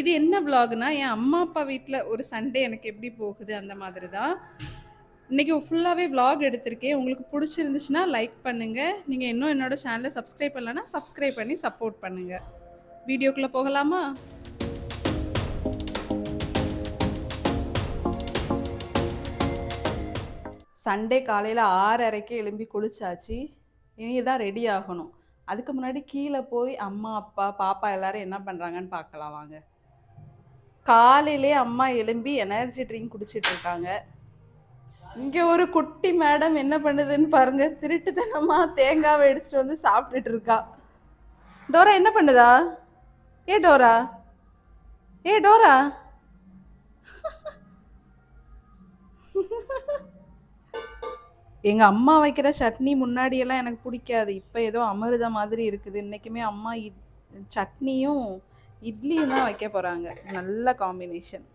இது என்ன விலாக்னா என் அம்மா அப்பா வீட்டில் ஒரு சண்டே எனக்கு எப்படி போகுது அந்த மாதிரி தான். இன்றைக்கி ஃபுல்லாகவே ப்ளாக் எடுத்திருக்கேன். உங்களுக்கு பிடிச்சிருந்துச்சுன்னா லைக் பண்ணுங்கள் நீங்கள் இன்னும் என்னோடய சேனலை சப்ஸ்கிரைப் பண்ணலன்னா சப்ஸ்கிரைப் பண்ணி சப்போர்ட் பண்ணுங்கள் வீடியோக்குள்ளே போகலாமா? சண்டே காலையில் ஆறரைக்கு எழும்பி குளிச்சாச்சு. இனி தான் ரெடி ஆகணும். அதுக்கு முன்னாடி கீழே போய் அம்மா அப்பா பாப்பா எல்லாரும் என்ன பண்ணுறாங்கன்னு பார்க்கலாம் வாங்க. காலையிலே அம்மா எழும்பி எனர்ஜி ட்ரிங்க் குடிச்சிட்டு இருக்காங்க. இங்கே ஒரு குட்டி மேடம் என்ன பண்ணுதுன்னு பாருங்க. திருட்டுத்தனமா தேங்காவை அடிச்சுட்டு வந்து சாப்பிட்டுட்டு இருக்கா. டோரா என்ன பண்ணுதா? ஏ டோரா? ஏ டோரா? எங்கள் அம்மா வைக்கிற சட்னி முன்னாடியெல்லாம் எனக்கு பிடிக்காது. இப்போ ஏதோ அமிர்த மாதிரி இருக்குது. இன்றைக்குமே அம்மா இட் சட்னியும் இட்லியும் தான் வைக்க போகிறாங்க நல்ல காம்பினேஷன்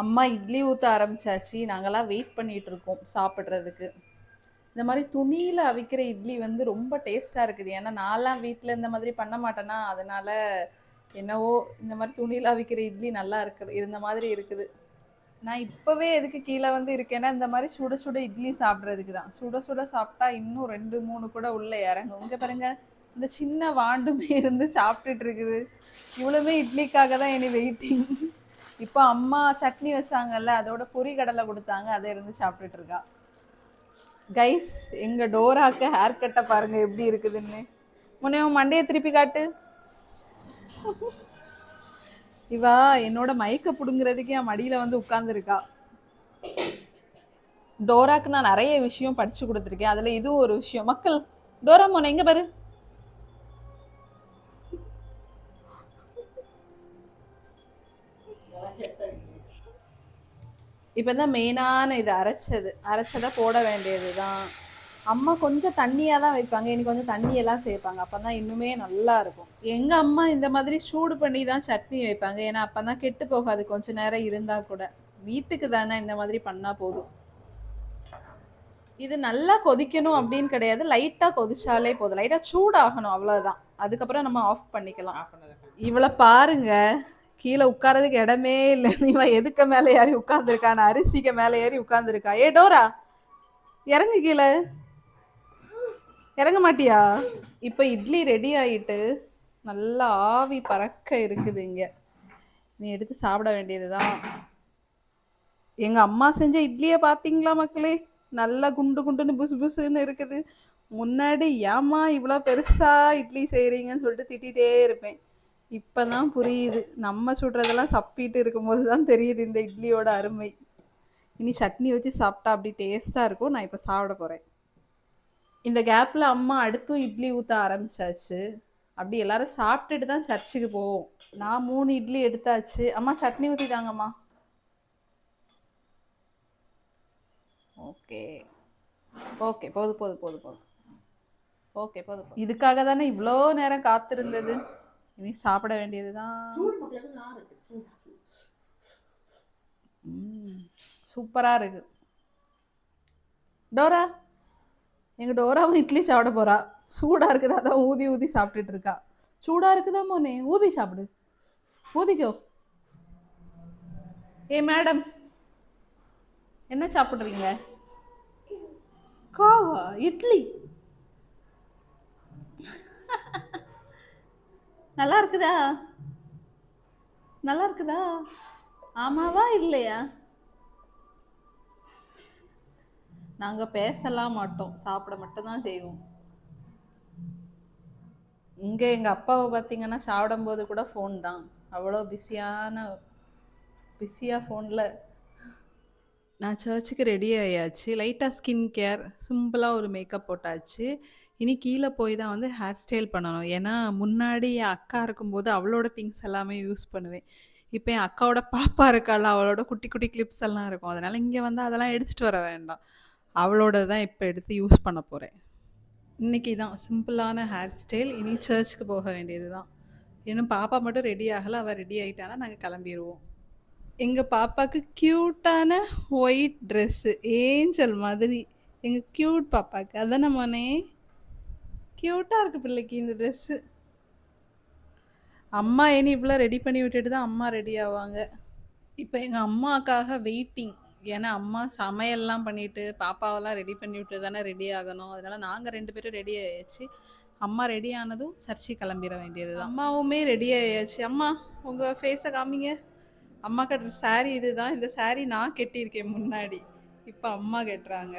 அம்மா இட்லி ஊற்ற ஆரம்பிச்சாச்சு. நாங்களாம் வெயிட் பண்ணிகிட்டு இருக்கோம் சாப்பிட்றதுக்கு. இந்த மாதிரி துணியில் அவிக்கிற இட்லி வந்து ரொம்ப டேஸ்ட்டாக இருக்குது. ஏன்னா நான்லாம் வீட்டில் இந்த மாதிரி பண்ண மாட்டேன்னா அதனால என்னவோ இந்த மாதிரி துணியில் அவிக்கிற இட்லி நல்லா இருக்குது இருந்த மாதிரி இருக்குது. நான் இப்போவே எதுக்கு கீழே வந்து இருக்கேன்னா இந்த மாதிரி சுட சுட இட்லி சாப்பிட்றதுக்கு தான். சுட சுட சாப்பிட்டா இன்னும் ரெண்டு மூணு கூட உள்ளே இறங்கும். இங்கே பாருங்கள் இந்த சின்ன வாண்டுமே இருந்து சாப்பிட்டுட்டு இருக்குது. இவ்வளவுமே இட்லிக்காக தான் இனி வெயிட்டிங் இப்போ அம்மா சட்னி வச்சாங்கல்ல அதோட பொரி கடலை கொடுத்தாங்க அதை இருந்து சாப்பிட்டுட்டு இருக்கா. கைஸ் எங்க டோராக்க ஹேர் கட்டை பாருங்க எப்படி இருக்குதுன்னு. முன்னே உன் மண்டையை திருப்பி காட்டு. இவா என்னோட மயக்க புடுங்கிறதுக்கு என் மடியில வந்து உட்கார்ந்துருக்கா. டோராக்கு நான் நிறைய விஷயம் படிச்சு கொடுத்துருக்கேன். அதுல இதுவும் ஒரு விஷயம். மக்கள் டோரா மோனை எங்க பாரு. இப்போ தான் மெயினான இது அரைச்சது. அரைச்சதை போட வேண்டியது தான் அம்மா கொஞ்சம் தண்ணியாக தான் வைப்பாங்க. இனி கொஞ்சம் தண்ணியெல்லாம் சேர்ப்பாங்க. அப்போ தான் இன்னுமே நல்லா இருக்கும். எங்கள் அம்மா இந்த மாதிரி சூடு பண்ணி தான் சட்னி வைப்பாங்க. ஏன்னா அப்போ தான் கெட்டு போகாது. கொஞ்ச நேரம் இருந்தால் கூட. வீட்டுக்கு தானே இந்த மாதிரி பண்ணால் போதும். இது நல்லா கொதிக்கணும் அப்படின்னு கிடையாது. லைட்டாக கொதிச்சாலே போதும். லைட்டாக சூடாகணும். அவ்வளோதான் அதுக்கப்புறம் நம்ம ஆஃப் பண்ணிக்கலாம். இவளை பாருங்க. கீழே உட்காரதுக்கு இடமே இல்லை. நீவா எதுக்க மேலே ஏறி உட்காந்துருக்கா நான் அரிசிக்கு மேலே ஏறி உட்காந்துருக்கா ஏ டோரா இறங்கு கீழே. இறங்க மாட்டியா? இப்போ இட்லி ரெடி ஆகிட்டு நல்லா ஆவி பறக்க இருக்குது இங்கே. நீ எடுத்து சாப்பிட வேண்டியது தான் எங்கள் அம்மா செஞ்ச இட்லியை பார்த்தீங்களா மக்களே? நல்லா குண்டு குண்டுன்னு புசு புசுன்னு இருக்குது. முன்னாடி ஏம்மா இவ்வளோ பெருசாக இட்லி செய்கிறீங்கன்னு சொல்லிட்டு திட்டிகிட்டே இருப்பேன். இப்போ தான் புரியுது. நம்ம சுடுறதெல்லாம் சப்பிட்டு இருக்கும்போது தான் தெரியுது இந்த இட்லியோட அருமை. இனி சட்னி வச்சு சாப்பிட்டா அப்படி டேஸ்ட்டாக இருக்கும். நான் இப்போ சாப்பிட போகிறேன் இந்த கேப்பில் அம்மா அடுத்தும் இட்லி ஊற்ற ஆரம்பிச்சாச்சு. அப்படி எல்லாரும் சாப்பிட்டுட்டு தான் சர்ச்சுக்கு போவோம். நான் மூணு இட்லி எடுத்தாச்சு. அம்மா சட்னி ஊற்றிட்டாங்கம்மா ஓகே. ஓகே போது போது போது போதும் ஓகே போதும். இதுக்காக தானே இவ்வளோ நேரம் காத்திருந்தது? இனி சாப்பிட வேண்டியதுதான். சூப்பராக இருக்கு. டோரா எங்கள் டோராவும் இட்லி சாப்பிட போறா. சூடாக இருக்குது? அதான் ஊதி ஊதி சாப்பிட்டுட்டு இருக்கா. சூடாக இருக்குதா மோனே? ஊதி சாப்பிடு. ஊதிக்கோ. ஏ மேடம் என்ன சாப்பிட்றீங்க? காவா இட்லி. நல்லா இருக்குதா நல்லா இருக்குதா ஆமாவா இல்லையா? நாங்க பேசலாம் மாட்டோம். சாப்பிட மட்டும்தான் செய்வோம். இங்க எங்க அப்பாவை பார்த்தீங்கன்னா சாப்பிடும்போது கூட ஃபோன் தான். அவ்வளோ பிஸியான பிஸியா ஃபோனில் நான் சர்ச்சுக்கு ரெடி ஆயாச்சு. லைட்டாக ஸ்கின் கேர் சிம்பிளாக ஒரு மேக்கப் போட்டாச்சு. இனி கீழே போய் தான் வந்து ஹேர் ஸ்டைல் பண்ணணும். ஏன்னா முன்னாடி என் அக்கா இருக்கும்போது அவளோட திங்ஸ் எல்லாமே யூஸ் பண்ணுவேன். இப்போ என் அக்காவோட பாப்பா இருக்காள் அவளோட குட்டி குட்டி கிளிப்ஸ் எல்லாம் இருக்கும். அதனால் இங்கே வந்து அதெல்லாம் எடுத்துகிட்டு வர வேண்டாம். அவளோட தான் இப்போ எடுத்து யூஸ் பண்ண போகிறேன் இன்னைக்கு தான் சிம்பிளான ஹேர் ஸ்டைல் இனி சர்ச்சுக்கு போக வேண்டியது தான். இன்னும் பாப்பா மட்டும் ரெடி ஆகலை அவள் ரெடி ஆகிட்டானா நாங்கள் கிளம்பிடுவோம் எங்கள் பாப்பாவுக்கு க்யூட்டான ஒயிட் ட்ரெஸ்ஸு ஏஞ்சல் மாதிரி. எங்கள் க்யூட் பாப்பாவுக்கு அதானே மோனே? க்யூட்டாக இருக்குது பிள்ளைக்கு இந்த ட்ரெஸ்ஸு அம்மா இனி இவ்வளோ ரெடி பண்ணி விட்டுட்டு தான் அம்மா ரெடி ஆவாங்க. இப்போ எங்கள் அம்மாக்காக வெயிட்டிங் ஏன்னா அம்மா சமையல்லாம் பண்ணிட்டு பாப்பாவெல்லாம் ரெடி பண்ணி விட்டு தானே ரெடி ஆகணும். அதனால நாங்கள் ரெண்டு பேரும் ரெடி ஆயாச்சு. அம்மா ரெடி ஆனதும் சர்ச்சை கிளம்பிட வேண்டியது தான். அம்மாவுமே ரெடி ஆயாச்சு. அம்மா உங்கள் ஃபேஸை காமிங்க. அம்மா கட்டுற சேரீ இது தான் இந்த saree நான் கெட்டியிருக்கேன் முன்னாடி. இப்போ அம்மா கட்டுறாங்க.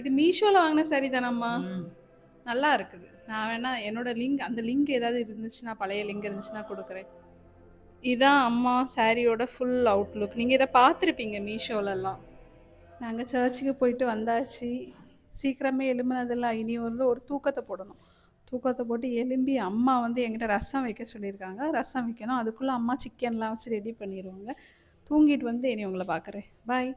இது மீஷோவில் வாங்கின saree தானம்மா நல்லா இருக்குது. நான் வேணால் என்னோட லிங்க் அந்த லிங்க் ஏதாவது இருந்துச்சுன்னா பழைய லிங்க் இருந்துச்சுன்னா கொடுக்குறேன். இதான் அம்மா சாரியோட ஃபுல் அவுட்லுக் நீங்கள் இதை பார்த்துருப்பீங்க மீஷோலெல்லாம் நாங்கள் சர்ச்சுக்கு போயிட்டு வந்தாச்சு. சீக்கிரமே எழும்பினதெல்லாம் இனி வந்து ஒரு தூக்கத்தை போடணும். தூக்கத்தை போட்டு எலும்பி அம்மா வந்து எங்கிட்ட ரசம் வைக்க சொல்லியிருக்காங்க. ரசம் வைக்கணும். அதுக்குள்ளே அம்மா சிக்கன்லாம் வச்சு ரெடி பண்ணிடுவாங்க தூங்கிட்டு வந்து இனி உங்களை பார்க்குறேன். பாய்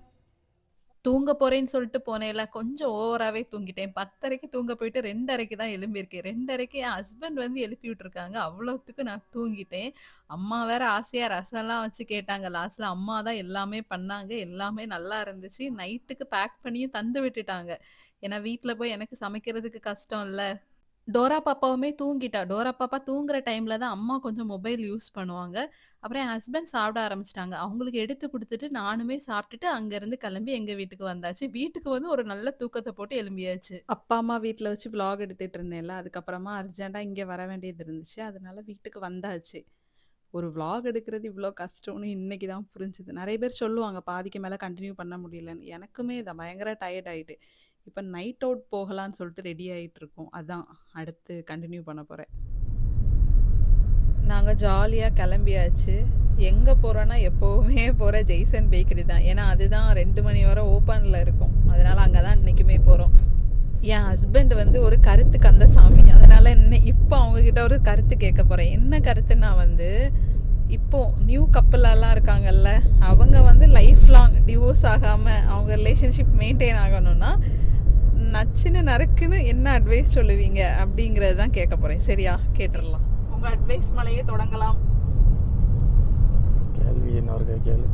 தூங்க போறேன்னு சொல்லிட்டு போனேல கொஞ்சம் ஓவராகவே தூங்கிட்டேன். பத்தரைக்கு தூங்க போயிட்டு ரெண்டரைக்கு தான் எழும்பியிருக்கேன். ரெண்டரைக்கு என் ஹஸ்பண்ட் வந்து எழுப்பி விட்டுருக்காங்க. அவ்வளோத்துக்கு நான் தூங்கிட்டேன். அம்மா வேற ஆசையா ரசம்லாம் வச்சு கேட்டாங்க. லாஸ்ட்ல அம்மா தான் எல்லாமே பண்ணாங்க. எல்லாமே நல்லா இருந்துச்சு. நைட்டுக்கு பேக் பண்ணியும் தந்து விட்டுட்டாங்க. ஏன்னா வீட்டில் போய் எனக்கு சமைக்கிறதுக்கு கஷ்டம் இல்லை. டோரா பாப்பாவுமே தூங்கிட்டா. டோரா பாப்பா தூங்குற டைம்ல தான் அம்மா கொஞ்சம் மொபைல் யூஸ் பண்ணுவாங்க. அப்புறம் என் ஹஸ்பண்ட் சாப்பிட ஆரம்பிச்சிட்டாங்க. அவங்களுக்கு எடுத்து கொடுத்துட்டு நானுமே சாப்பிட்டுட்டு அங்கேருந்து கிளம்பி எங்கள் வீட்டுக்கு வந்தாச்சு. வீட்டுக்கு வந்து ஒரு நல்ல தூக்கத்தை போட்டு எழும்பியாச்சு. அப்பா அம்மா வீட்டில் வச்சு vlog எடுத்துட்டு இருந்தேன்ல. அதுக்கப்புறமா அர்ஜென்ட்டாக இங்கே வர வேண்டியது இருந்துச்சு. அதனால வீட்டுக்கு வந்தாச்சு. ஒரு விளாக் எடுக்கிறது இவ்வளோ கஷ்டம்னு இன்னைக்கு தான் புரிஞ்சுது. நிறைய பேர் சொல்லுவாங்க பாதிக்கு மேலே கண்டினியூ பண்ண முடியலன்னு. எனக்குமே இதை பயங்கர டயர்ட் ஆயிட்டு. இப்போ நைட் அவுட் போகலான்னு சொல்லிட்டு ரெடி ஆகிட்டுருக்கோம் அதான் அடுத்து கண்டினியூ பண்ண போகிறேன் நாங்கள் ஜாலியாக கிளம்பியாச்சு. எங்கே போகிறோன்னா எப்போவுமே போகிற ஜெய்சன் பேக்கரி தான். ஏன்னா அதுதான் ரெண்டு மணி வரை ஓப்பனில் இருக்கும். அதனால் அங்கே தான் இன்றைக்குமே போகிறோம் என் ஹஸ்பண்ட் வந்து ஒரு கருத்து கந்தசாமி. அதனால் என்ன இப்போ அவங்கக்கிட்ட ஒரு கருத்து கேட்க போகிறேன் என்ன கருத்துன்னா வந்து இப்போது நியூ கப்பலெல்லாம் இருக்காங்கல்ல டிவோர்ஸ் ஆகாமல் அவங்க ரிலேஷன்ஷிப் மெயின்டைன் ஆகணும்னா நச்சுன்னு நறுக்குன்னு என்ன அட்வைஸ் சொல்லுவீங்க அப்படிங்கிறது தான் கேட்க போகிறேன் சரியா? கேட்டுடலாம். உங்கள் அட்வைஸ் மலையே தொடங்கலாம். கேள்வி இன்னொரு கேள்வி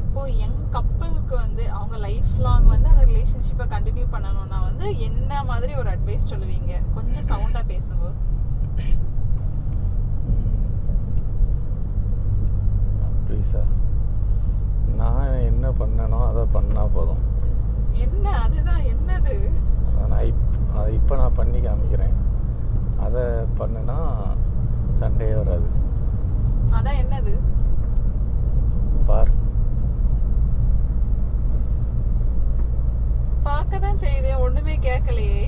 இப்போ யங் கப்பலுக்கு வந்து அவங்க லைஃப் லாங் வந்து அந்த ரிலேஷன்ஷிப்பை கண்டினியூ பண்ணணும்னா வந்து என்ன மாதிரி ஒரு அட்வைஸ் சொல்லுவீங்க? கொஞ்சம் சவுண்டாக பேசுங்க. ப்ளீஸா நான் என்ன பண்ணனோ அதை பண்ணால் போதும். என்ன? அதுதான் என்னது? நான் இப் அதை இப்போ நான் பண்ணி காமிக்கிறேன். அதை பண்ணுனா சண்டையே வராது. அதான் என்னது? பார். பார்க்க தான் செய்தேன் ஒண்ணுமே கேட்கலையே.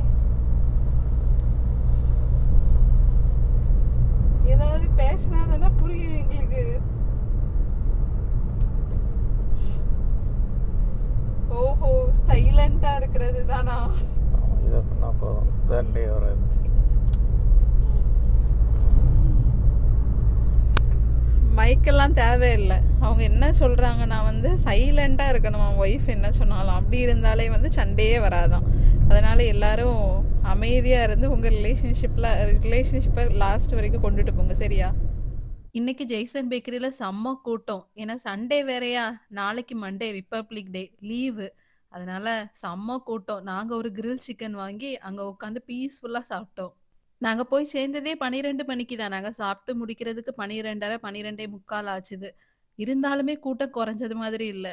ஏதாவது பேசினா தானே புரியும் எங்களுக்கு. இருக்கிறது தானா இதை பண்ணால் போதும். சண்டையே வராது. மைக்கெல்லாம் தேவையில்லை. அவங்க என்ன சொல்கிறாங்கன்னா வந்து சைலண்ட்டாக இருக்கணும்? அவன் ஒய்ஃப் என்ன சொன்னாலும். அப்படி இருந்தாலே வந்து சண்டையே வராதாம். அதனால் எல்லாரும் அமைதியாக இருந்து உங்கள் ரிலேஷன்ஷிப்பில் ரிலேஷன்ஷிப்பை லாஸ்ட் வரைக்கும் கொண்டுட்டு போங்க சரியா? இன்னைக்கு ஜெய்சன் பேக்கரியில் செம்ம கூட்டம். ஏன்னா சண்டே வேறையா? நாளைக்கு மண்டே ரிப்பப்ளிக் டே லீவு அதனால செம்ம கூட்டம். நாங்கள் ஒரு கிரில் சிக்கன் வாங்கி அங்கே உட்காந்து பீஸ்ஃபுல்லாக சாப்பிட்டோம். நாங்கள் போய் சேர்ந்ததே பனிரெண்டு மணிக்கு தான். நாங்கள் சாப்பிட்டு முடிக்கிறதுக்கு பனிரெண்டரை பன்னிரெண்டே முக்கால் ஆச்சுது. இருந்தாலுமே கூட்டம் குறைஞ்சது மாதிரி இல்லை.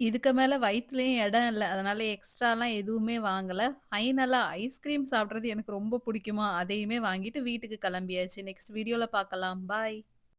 இதுக்கு மேலே வயிற்றுலயும் இடம் இல்லை. அதனால எக்ஸ்ட்ராலாம் எதுவுமே வாங்கலை. ஃபைனலாக ஐஸ்கிரீம் சாப்பிட்றது எனக்கு ரொம்ப பிடிக்குமா? அதையுமே வாங்கிட்டு வீட்டுக்கு கிளம்பியாச்சு. நெக்ஸ்ட் வீடியோவில் பார்க்கலாம். பாய்